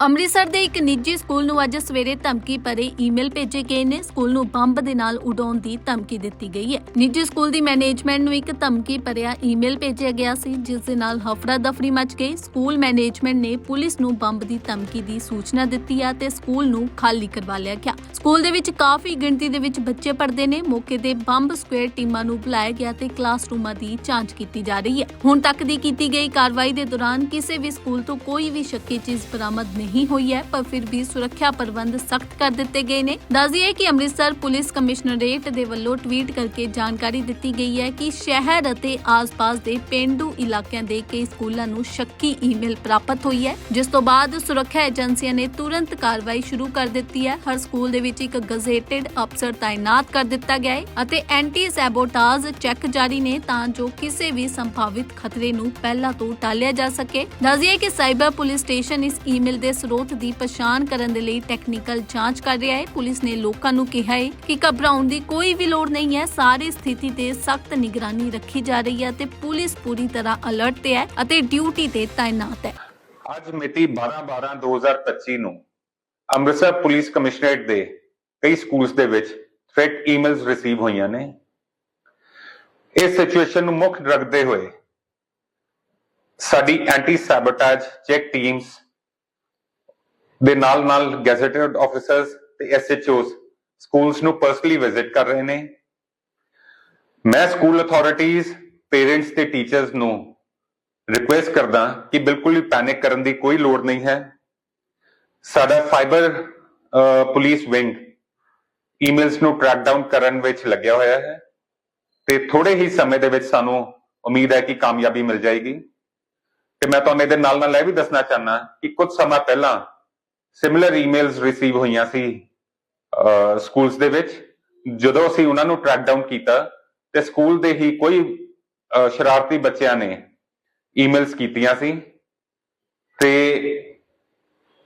ਅੰਮ੍ਰਿਤਸਰ ਦੇ ਇੱਕ ਨਿੱਜੀ ਸਕੂਲ ਨੂੰ ਅੱਜ ਸਵੇਰੇ ਧਮਕੀ ਭਰੇ ਈਮੇਲ ਭੇਜੇ ਗਏ ਨੇ। ਸਕੂਲ ਨੂੰ ਬੰਬ ਦੇ ਨਾਲ ਉਡਾਉਣ ਦੀ ਧਮਕੀ ਦਿੱਤੀ ਗਈ ਹੈ। ਨਿੱਜੀ ਸਕੂਲ ਦੀ ਮੈਨੇਜਮੈਂਟ ਨੂੰ ਇੱਕ ਧਮਕੀ ਭਰਿਆ ਈਮੇਲ ਭੇਜਿਆ ਗਿਆ ਸੀ, ਜਿਸ ਦੇ ਨਾਲ ਹਫੜਾ ਦਫੜੀ ਮਚ ਗਈ। ਸਕੂਲ ਮੈਨੇਜਮੈਂਟ ਨੇ ਪੁਲਿਸ ਨੂੰ ਬੰਬ ਦੀ ਧਮਕੀ ਦੀ ਸੂਚਨਾ ਦਿੱਤੀ ਹੈ ਤੇ ਸਕੂਲ ਨੂੰ ਖਾਲੀ ਕਰਵਾ ਲਿਆ ਗਿਆ। ਸਕੂਲ ਦੇ ਵਿੱਚ ਕਾਫੀ ਗਿਣਤੀ ਦੇ ਵਿੱਚ ਬੱਚੇ ਪੜ੍ਹਦੇ ਨੇ। ਮੌਕੇ ਤੇ ਬੰਬ ਸਕੁਐਡ ਟੀਮਾਂ ਨੂੰ ਬੁਲਾਇਆ ਗਿਆ ਤੇ ਕਲਾਸਰੂਮਾਂ ਦੀ ਜਾਂਚ ਕੀਤੀ ਜਾ ਰਹੀ ਹੈ। ਹੁਣ ਤੱਕ ਦੀ ਕੀਤੀ ਗਈ ਕਾਰਵਾਈ ਦੇ ਦੌਰਾਨ ਕਿਸੇ ਵੀ ਸਕੂਲ ਤੋਂ ਕੋਈ ਵੀ ਸ਼ੱਕੀ ਚੀਜ਼ ਬਰਾਮਦ ਨਹੀਂ ਹੋਈ ਹੈ, ਪਰ ਫਿਰ ਵੀ ਸੁਰੱਖਿਆ ਪ੍ਰਬੰਧ ਸਖਤ ਕਰ ਦਿੱਤੇ ਗਏ ਨੇ। ਦੱਸ ਕਿ ਅੰਮ੍ਰਿਤਸਰ ਪੁਲਿਸ ਕਮਿਸ਼ਨਰੇਟ ਦੇ ਵੱਲੋਂ ਟਵੀਟ ਕਰਕੇ ਜਾਣਕਾਰੀ ਦਿੱਤੀ ਗਈ ਹੈ ਕਿ ਸ਼ਹਿਰ ਅਤੇ ਆਸ-ਪਾਸ ਦੇ ਪਿੰਡੂ ਇਲਾਕਿਆਂ ਦੇ ਕਈ ਸਕੂਲਾਂ ਨੂੰ ਸ਼ੱਕੀ ਈਮੇਲ ਪ੍ਰਾਪਤ ਹੋਈ ਹੈ, ਜਿਸ ਤੋਂ ਬਾਅਦ ਸੁਰੱਖਿਆ ਏਜੰਸੀਆਂ ਨੇ ਤੁਰੰਤ ਕਾਰਵਾਈ ਸ਼ੁਰੂ ਕਰ ਦਿੱਤੀ ਹੈ। ਹਰ ਸਕੂਲ ਦੇ ਵਿੱਚ ਇੱਕ ਗਜ਼ੇਟਡ ਅਫਸਰ ਤਾਇਨਾਤ ਕਰ ਦਿੱਤਾ ਗਿਆ ਹੈ ਅਤੇ ਐਂਟੀ ਸੈਬੋਟਾਜ ਚੈੱਕ ਜਾਰੀ ਨੇ ਤਾਂ ਜੋ ਕਿਸੇ ਵੀ ਸੰਭਾਵਿਤ ਖਤਰੇ ਨੂੰ ਪਹਿਲਾਂ ਤੋਂ ਟਾਲਿਆ ਜਾ ਸਕੇ। ਦੱਸ ਦਈਏ ਕਿ ਸਾਈਬਰ ਪੁਲਿਸ ਸਟੇਸ਼ਨ ਇਸ ਈਮੇਲ ਦੇ ਸਰੋਤ ਦੀ ਪਛਾਣ ਕਰਨ ਦੇ ਲਈ ਟੈਕਨੀਕਲ ਜਾਂਚ ਕਰ ਰਿਹਾ ਹੈ। ਪੁਲਿਸ ਨੇ ਲੋਕਾਂ ਨੂੰ ਕਿਹਾ ਹੈ ਕਿ ਘਬਰਾਉਣ ਦੀ ਕੋਈ ਵੀ ਲੋੜ ਨਹੀਂ ਹੈ। ਸਾਰੀ ਸਥਿਤੀ ਤੇ ਸਖਤ ਨਿਗਰਾਨੀ ਰੱਖੀ ਜਾ ਰਹੀ ਹੈ ਤੇ ਪੁਲਿਸ ਪੂਰੀ ਤਰ੍ਹਾਂ ਅਲਰਟ ਤੇ ਹੈ ਅਤੇ ਡਿਊਟੀ ਤੇ ਤਾਇਨਾਤ ਹੈ। ਅੱਜ ਮਿਤੀ 12/12/2025 ਨੂੰ ਅੰਮ੍ਰਿਤਸਰ ਪੁਲਿਸ ਕਮਿਸ਼ਨਰੇਟ ਦੇ ਕਈ ਸਕੂਲਸ ਦੇ ਵਿੱਚ ਥ੍ਰੈਟ ਈਮੇਲਸ ਰਿਸੀਵ ਹੋਈਆਂ ਨੇ। ਇਸ ਸਿਚੁਏਸ਼ਨ ਨੂੰ ਮੁੱਖ ਰੱਖਦੇ ਹੋਏ ਸਾਡੀ ਐਂਟੀ ਸੈਬੋਟੇਜ ਚੈੱਕ ਟੀਮਸ ਦੇ ਨਾਲ ਨਾਲ ਗੈਜ਼ਟਡ ਆਫੀਸਰਸ ਤੇ ਐਸਐਚਓਸ ਸਕੂਲਸ ਨੂੰ ਪਰਸਨਲੀ ਵਿਜ਼ਿਟ ਕਰ ਰਹੇ ਨੇ। ਮੈਂ ਸਕੂਲ ਅਥਾਰਟੀਆਂ ਪੇਰੈਂਟਸ ਤੇ ਟੀਚਰਸ ਨੂੰ ਰਿਕੁਐਸਟ ਕਰਦਾ ਕਿ ਬਿਲਕੁਲ ਵੀ ਪੈਨਿਕ ਕਰਨ ਦੀ ਕੋਈ ਲੋੜ ਨਹੀਂ ਹੈ। ਸਾਡਾ ਫਾਈਬਰ ਪੁਲਿਸ ਵਿੰਗ ਈਮੇਲਸ ਨੂੰ ਟਰੈਕ ਡਾਊਨ ਕਰਨ ਵਿੱਚ ਲੱਗਿਆ ਹੋਇਆ ਹੈ ਤੇ ਥੋੜੇ ਹੀ ਸਮੇਂ ਦੇ ਵਿੱਚ ਸਾਨੂੰ ਉਮੀਦ ਹੈ ਕਿ ਕਾਮਯਾਬੀ ਮਿਲ ਜਾਏਗੀ। ਤੇ ਮੈਂ ਤੁਹਾਨੂੰ ਇਹਦੇ ਨਾਲ ਨਾਲ ਇਹ ਵੀ ਦੱਸਣਾ ਚਾਹਨਾ ਕਿ ਕੁਝ ਸਮਾਂ ਪਹਿਲਾਂ ਸਿਮਿਲਰ ਈਮੇਲਸ ਰਿਸੀਵ ਹੋਈਆਂ ਸੀ ਸਕੂਲਸ ਦੇ ਵਿੱਚ, ਜਦੋਂ ਅਸੀਂ ਉਹਨਾਂ ਨੂੰ ਟਰੈਕ ਡਾਊਨ ਕੀਤਾ, ਤੇ ਸਕੂਲ ਦੇ ਹੀ ਕੋਈ ਸ਼ਰਾਰਤੀ ਬੱਚਿਆਂ ਨੇ ਈਮੇਲਸ ਕੀਤੀਆਂ ਸੀ, ਤੇ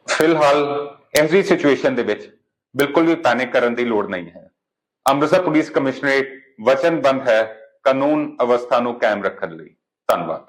ਫਿਲਹਾਲ ਐਸੀ ਸਿਚੁਏਸ਼ਨ ਦੇ ਵਿੱਚ ਬਿਲਕੁਲ ਵੀ ਪੈਨਿਕ ਕਰਨ ਦੀ ਲੋੜ ਨਹੀਂ ਹੈ। ਅੰਮ੍ਰਿਤਸਰ ਪੁਲਿਸ ਕਮਿਸ਼ਨਰੇਟ ਵਚਨਬੰਦ ਹੈ ਕਾਨੂੰਨ ਅਵਸਥਾ ਨੂੰ ਕਾਇਮ ਰੱਖਣ ਲਈ। ਧੰਨਵਾਦ।